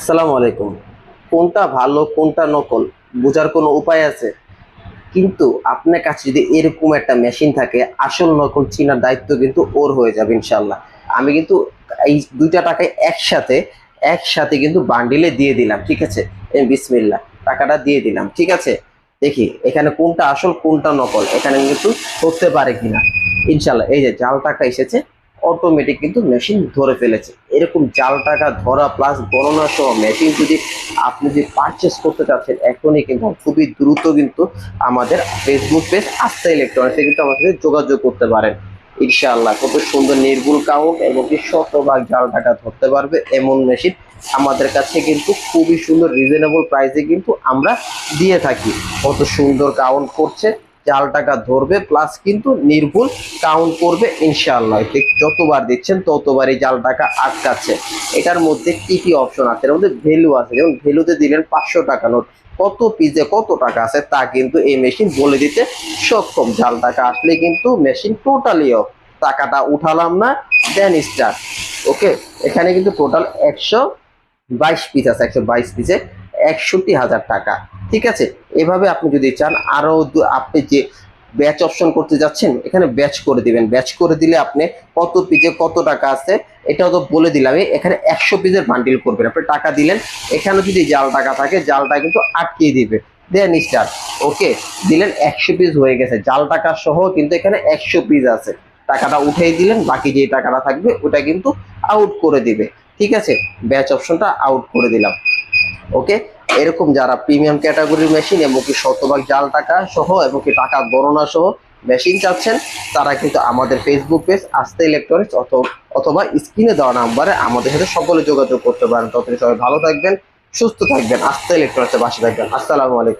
আসসালামু আলাইকুম। কোনটা ভালো, কোনটা নকল, বোঝার কোনো উপায় আছে? কিন্তু আপনার কাছে যদি এরকম একটা মেশিন থাকে, আসল নকল চিনার দায়িত্ব কিন্তু ওর হয়ে যাবে ইনশাল্লাহ আমি কিন্তু এই দুইটা টাকায় একসাথে একসাথে কিন্তু বান্ডিলে দিয়ে দিলাম, ঠিক আছে? বিসমিল্লা টাকাটা দিয়ে দিলাম, ঠিক আছে? দেখি, এখানে কোনটা আসল, কোনটা নকল, এখানে কিন্তু ধরতে পারে কিনা। ইনশাল্লাহ এই যে জাল টাকা এসেছে অটোমেটিক কিন্তু মেশিন ধরে ফেলেছে। এরকম জাল টাকা ধরা প্লাস গণনা সহ মেশিন যদি আপনি যদি পারচেস করতে চাচ্ছেন, এখনই কিন্তু খুবই দ্রুত কিন্তু আমাদের ফেসবুক পেজ আস্থা ইলেকট্রনিক্সে কিন্তু আমার সাথে যোগাযোগ করতে পারেন। ইনশাআল্লাহ কত সুন্দর নির্ভুল কাউন্ট এবং কি শতভাগ জাল টাকা ধরতে পারবে এমন মেশিন আমাদের কাছে কিন্তু খুবই সুন্দর রিজনেবল প্রাইসে কিন্তু আমরা দিয়ে থাকি। কত সুন্দর কাউন্ট করছে জাল টাকা ধরবে প্লাস কিন্তু নির্ভুল কাউন্ট করবে, ইনশাআল্লাহ। যতবার দিচ্ছেন ততবারই জাল টাকা আটকাচ্ছে। এটার মধ্যে কি কি অপশন আছে? এর মধ্যে ভ্যালু আছে। যেমন ভ্যালুতে দিলেন পাঁচশো টাকা নোট। কত পিজে কত টাকা আছে তা কিন্তু এই মেশিন বলে দিতে সক্ষম। জাল টাকা আসলে কিন্তু মেশিন টোটালি অফ টাকাটা উঠালাম না দেন স্টার্ট ওকে? এখানে কিন্তু টোটাল একশো বাইশ পিস আছে, একশো বাইশ পিসে একষট্টি হাজার টাকা। ঠিক আছে? এভাবে আপনি যদি চান, আরও দু- আপনি যে ব্যাচ অপশন করতে যাচ্ছেন, এখানে ব্যাচ করে দিবেন। ব্যাচ করে দিলে আপনি কত পিজে কত টাকা আছে, এটাও তো বলে দিলাম। এখানে একশো পিসের বান্ডিল করবেন। আপনি টাকা দিলেন, এখানে যদি জাল টাকা থাকে, জালটা কিন্তু আটকিয়ে দিবে। Then start okay? দিলেন একশো পিস হয়ে গেছে। জাল টাকা সহ কিন্তু এখানে একশো পিস আছে। টাকাটা উঠেই দিলেন, বাকি যে টাকাটা থাকবে, ওটা কিন্তু আউট করে দিবে। ঠিক আছে? ব্যাচ অপশনটা আউট করে দিলাম। ওকে? এরকম যারা প্রিমিয়াম ক্যাটাগরির মেশিন এবং কি শতভাগ জাল টাকা সহ এবং কি টাকা গণনা সহ মেশিন চাচ্ছেন, তারা কিন্তু আমাদের ফেসবুক পেজ আস্তে ইলেকট্রনিক্স অথবা স্ক্রিনে দেওয়া নাম্বারে আমাদের সাথে সকলে যোগাযোগ করতে পারেন। ততদিন সবাই ভালো থাকবেন, সুস্থ থাকবেন, আস্তে ইলেকট্রনিক্সের বাসে থাকবেন। আসসালামু আলাইকুম।